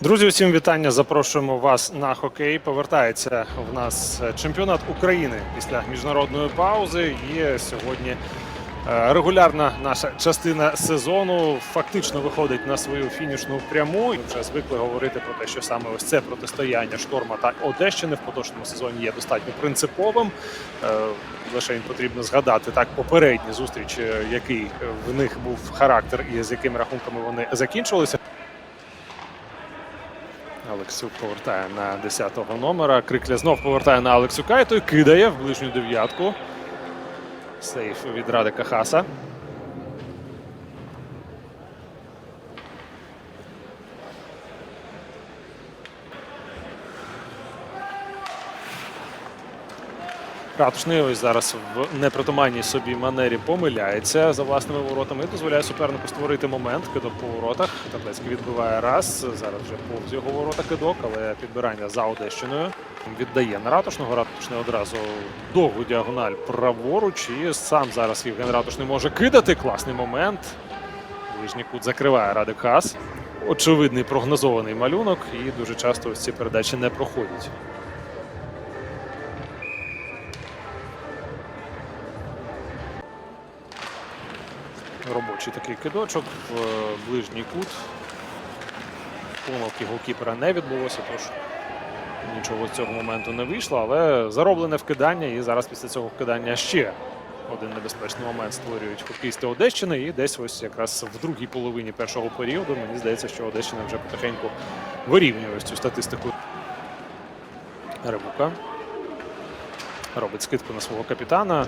Друзі, усім вітання. Запрошуємо вас на хокей. Повертається в нас чемпіонат України після міжнародної паузи. І сьогодні е, регулярна наша частина сезону фактично виходить на свою фінішну пряму. І вже звикли говорити про те, що саме ось це протистояння шторма та Одещини в поточному сезоні є достатньо принциповим. Е, Лише потрібно згадати так попередні зустрічі, який в них був характер і з якими рахунками вони закінчилися. Алексюк повертає на 10-го номера. Крикля знов повертає на Алексюка і кидає в ближню дев'ятку. Сейф від Радика Хаса. Ратушний ось зараз в непритаманній собі манері помиляється за власними воротами і дозволяє супернику створити момент. Кидок по воротах. Таблецький відбиває раз. Зараз вже повз його ворота кидок, але підбирання за Одещиною. Віддає на ратушного. Ратушний одразу довгу діагональ праворуч. І сам зараз Євген Ратушний може кидати. Класний момент. Ближній кут закриває Радик Хас. Очевидний прогнозований малюнок, і дуже часто ось ці передачі не проходять. Робочий такий кидочок в е, ближній кут. Помилки голкіпера не відбулося, тож нічого з цього моменту не вийшло, але зароблене вкидання. І зараз після цього вкидання ще один небезпечний момент створюють хокеїсти Одещини. І десь ось якраз в другій половині першого періоду мені здається, що Одещина вже потихеньку вирівнює цю статистику. Ревука робить скидку на свого капітана.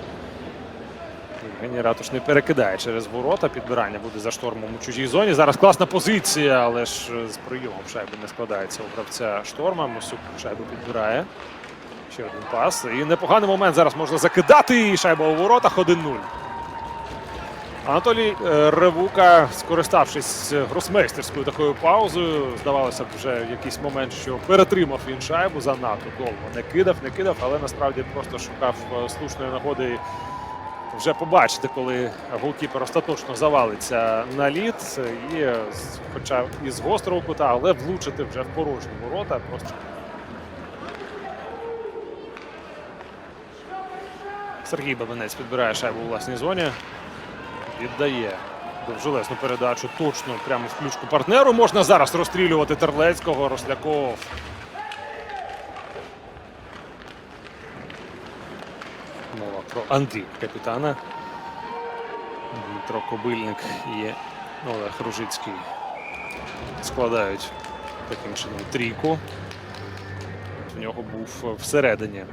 Євгеній Ратушний перекидає через ворота. Підбирання буде за штормом у чужій зоні. Зараз класна позиція, але ж з прийомом шайби не складається у гравця шторма. Мосюк шайбу підбирає. Ще один пас. І непоганий момент зараз можна закидати. І шайба у воротах 1-0. Анатолій е, Ревука, скориставшись гросмейстерською такою паузою, здавалося б, вже в якийсь момент, що перетримав він шайбу занадто довго. Не кидав, не кидав, але насправді просто шукав е, слушної нагоди вже побачити, коли голкіпер остаточно завалиться на лід, і хоча і з гострого кута, але влучити вже в порожні ворота. Просто Сергій Бабинець підбирає шайбу у власній зоні. Віддає довжелесну передачу точно прямо в ключку партнеру. Можна зараз розстрілювати Терлецького, Росляков. Мова про Андрій капітана. Дмитро Кобильник і Олег Ружицький складають таким чином трійку. В нього був всередині е,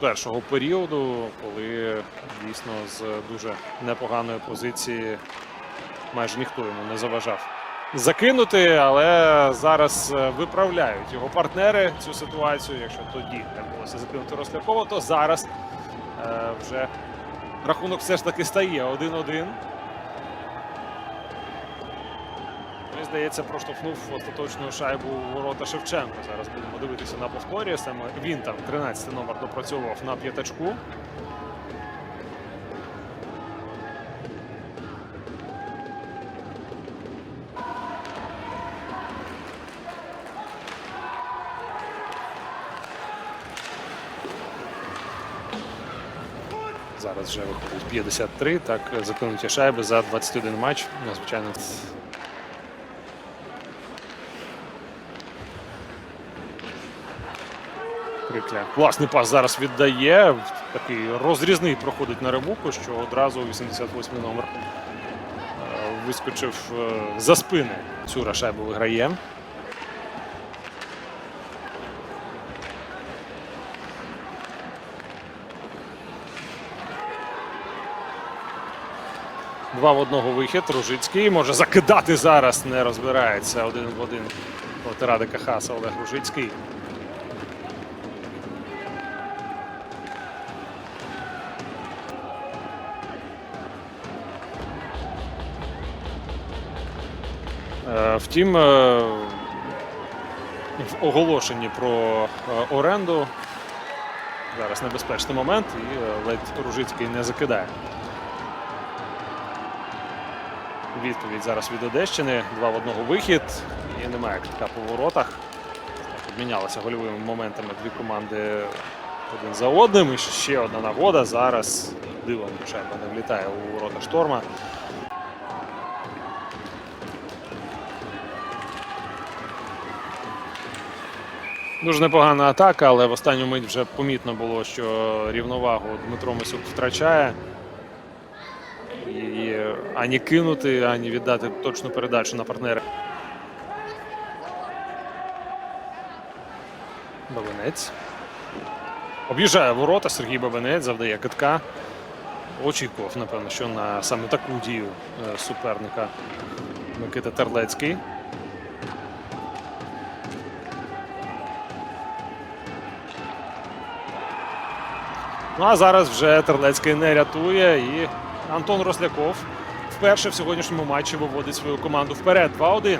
першого періоду, коли дійсно з дуже непоганої позиції майже ніхто йому не заважав закинути, але зараз е, виправляють його партнери цю ситуацію. Якщо тоді не вдалося закинути Рослякова, то зараз е, вже рахунок все ж таки стає 1-1. Мені здається, проштовхнув остаточну шайбу у ворота Шевченко. Зараз будемо дивитися на повторі. Саме він там 13 номер допрацьовував на п'ятачку. Зараз вже виходить 53. Так, закинуті шайби за 21 матч. Ну, Звичайно, Крикля. Класний пас зараз віддає. Такий розрізний проходить на ревуку, що одразу 88 номер е, вискочив е, за спини. Цюра шайбу виграє. Два в одного вихід. Ружицький може закидати зараз. Не розбирається один в один проти Радика Хаса Олег Ружицький. Е, Втім, е, в оголошенні про е, оренду зараз небезпечний момент, і ледь Ружицький не закидає. Відповідь зараз від Одещини. Два в одного вихід. І немає китка по воротах. Обмінялися гольовими моментами дві команди один за одним. І ще одна нагода. Зараз дивом шайба не влітає у ворота шторма. Дуже непогана атака, але в останню мить вже помітно було, що рівновагу Дмитро Мисюк втрачає. Ані кинути, ані віддати точну передачу на партнера. Бабинець. Об'їжджає ворота Сергій Бабинець, завдає китка. Очікував, напевно, що на саме таку дію е, суперника Микита Терлецький. Ну а зараз вже Терлецький не рятує і Антон Росляков вперше в сьогоднішньому матчі виводить свою команду вперед. 2-1.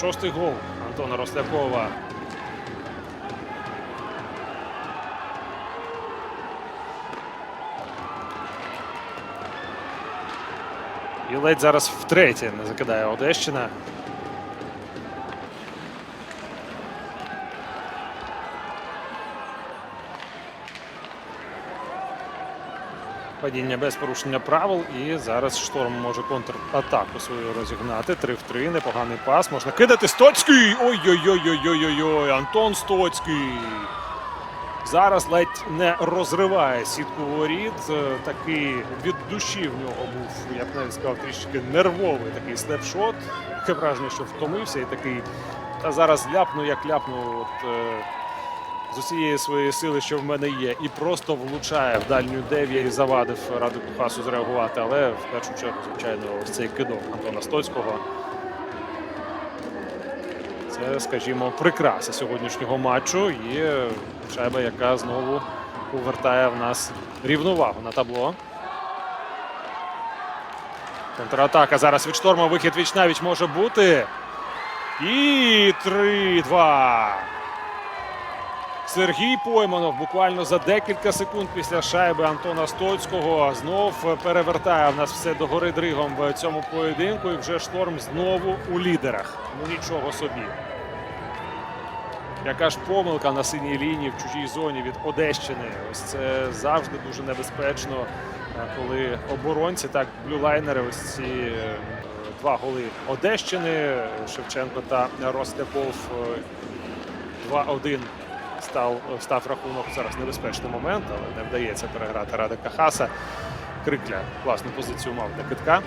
Шостий гол Антона Рослякова. І ледь зараз втретє не закидає Одещина. Падіння без порушення правил. І зараз шторм може контратаку свою розігнати. 3 в 3. Непоганий пас. Можна кидати. Стоцький! Ой-ой-ой-ой-ой-ой! Антон Стоцький. Зараз ледь не розриває сітку воріт. Е, Такий від душі в нього був, я б навіть сказав, трішки нервовий такий слепшот. Таке враження, що втомився і такий. Та зараз ляпну, як ляпну от, е, з усієї своєї сили, що в мене є, і просто влучає в дальню дев'я і завадив Раду Кухасу зреагувати. Але в першу чергу, звичайно, ось цей кидок Антона Стоцького. Це, скажімо, прикраса сьогоднішнього матчу і шайба, яка знову повертає в нас рівновагу на табло. Контратака зараз від шторма. Вихід віч навіч може бути. І 3-2. Сергій Пойманов буквально за декілька секунд після шайби Антона Стоцького знов перевертає в нас все догори дригом в цьому поєдинку. І вже шторм знову у лідерах. Ну нічого собі. Яка ж помилка на синій лінії в чужій зоні від Одещини. Ось це завжди дуже небезпечно, е, коли оборонці, так, блюлайнери, ось ці е, два голи Одещини, Шевченко та Росляков. е, 2-1 став, став рахунок. Зараз небезпечний момент, але не вдається переграти Радика Хаса. Крикля класну позицію мав для китка.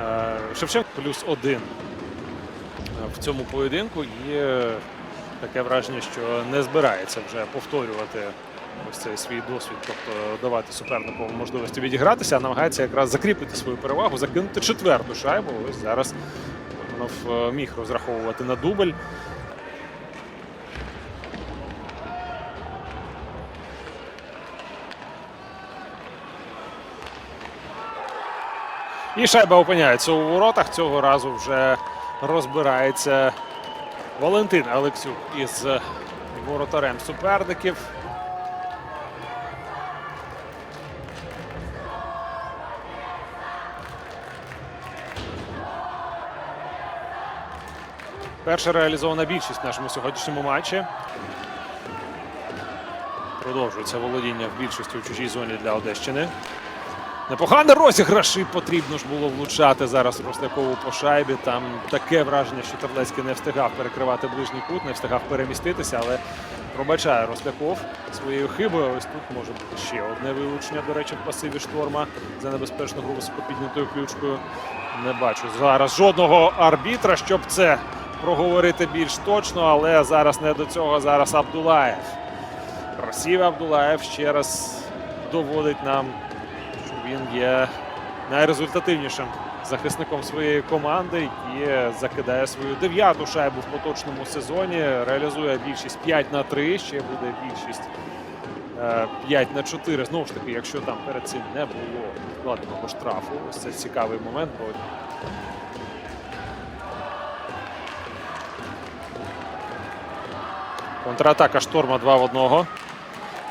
Е, Шевченко плюс один в цьому поєдинку. І таке враження, що не збирається вже повторювати ось цей свій досвід, тобто давати супернику можливості відігратися, а намагається якраз закріпити свою перевагу, закинути четверту шайбу. Ось зараз Романов е, міг розраховувати на дубль. І шайба опиняється у воротах. Цього разу вже розбирається Валентин Алексюк із воротарем суперників. Перша реалізована більшість в нашому сьогоднішньому матчі. Продовжується володіння в більшості у чужій зоні для Одещини. Непоганий розіграш і потрібно ж було влучати зараз Рослякову по шайбі. Там таке враження, що Терлецький не встигав перекривати ближній кут, не встигав переміститися, але пробачає Росляков своєю хибою. Ось тут може бути ще одне вилучення, до речі, в пасиві шторма за небезпечну гру високопіднятою ключкою. Не бачу зараз жодного арбітра, щоб це проговорити більш точно, але зараз не до цього. Зараз Абдулаєв. Красивий Абдулаєв ще раз доводить нам він є найрезультативнішим захисником своєї команди і закидає свою дев'яту шайбу в поточному сезоні. Реалізує більшість 5 на 3. Ще буде більшість 5 на 4. Знову ж таки, якщо там перед цим не було складеного штрафу, ось це цікавий момент, бо Контратака шторма 2 в 1.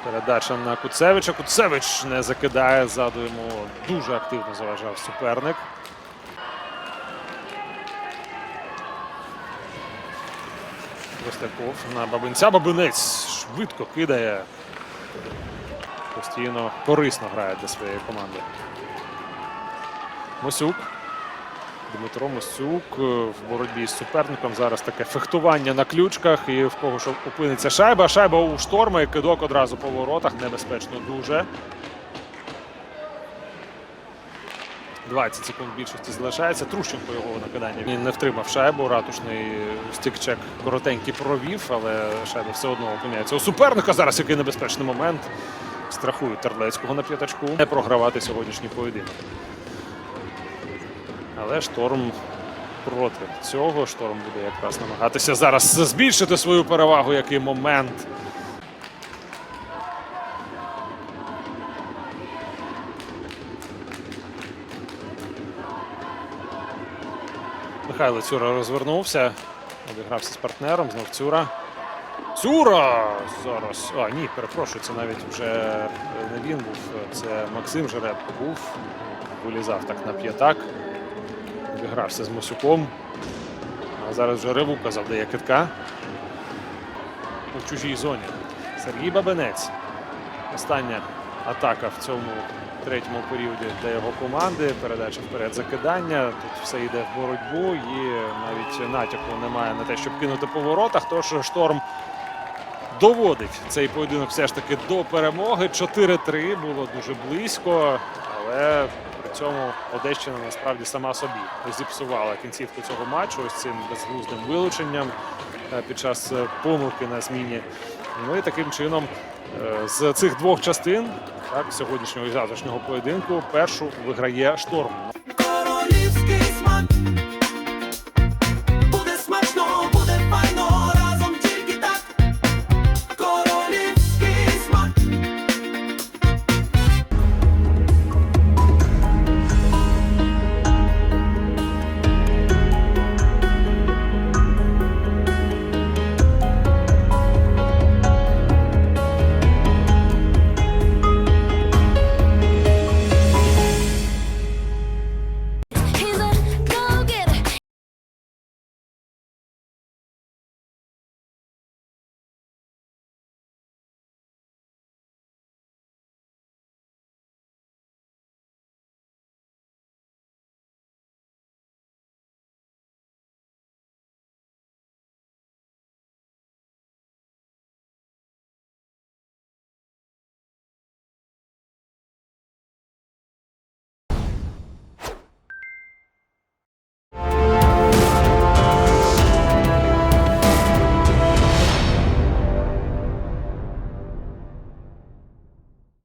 Передача на Куцевича. Куцевич не закидає. Ззаду йому дуже активно заважав суперник. Костяков на Бабинця. Бабинець швидко кидає. Постійно корисно грає для своєї команди. Мосюк. Дмитро Мосюк е, в боротьбі з суперником. Зараз таке фехтування на ключках. І в кого що опиниться шайба. Шайба у шторма і кидок одразу по воротах. Небезпечно дуже. 20 секунд більшості залишається. Трущенко його накидання. Він не втримав шайбу. Ратушний стікчек коротенький провів, але шайба все одно опиняється у суперника. Зараз який небезпечний момент. Страхують Терлецького на п'ятачку. Не програвати сьогоднішній поєдинок. Але шторм проти цього. Шторм буде якраз намагатися зараз збільшити свою перевагу. Який момент. Михайло Цюра розвернувся. Обігрався з партнером. Знов Цюра. Цюра! Зараз. А, ні, перепрошую, це навіть вже не він був. Це Максим Жеребко був. Вилізав так на п'ятак. Обігрався з Мосюком. А зараз вже Ревука завдає китка. У чужій зоні. Сергій Бабинець. Остання атака в цьому третьому періоді для його команди. Передача вперед закидання. Тут все йде в боротьбу і навіть натяку немає на те, щоб кинути по воротах. Тож шторм доводить цей поєдинок все ж таки до перемоги. 4-3 було дуже близько, але цьому Одещина насправді сама собі зіпсувала кінцівку цього матчу ось цим безглуздим вилученням е, під час е, помилки на зміні. Ну і таким чином е, з цих двох частин, так, сьогоднішнього і завтрашнього поєдинку, першу виграє шторм.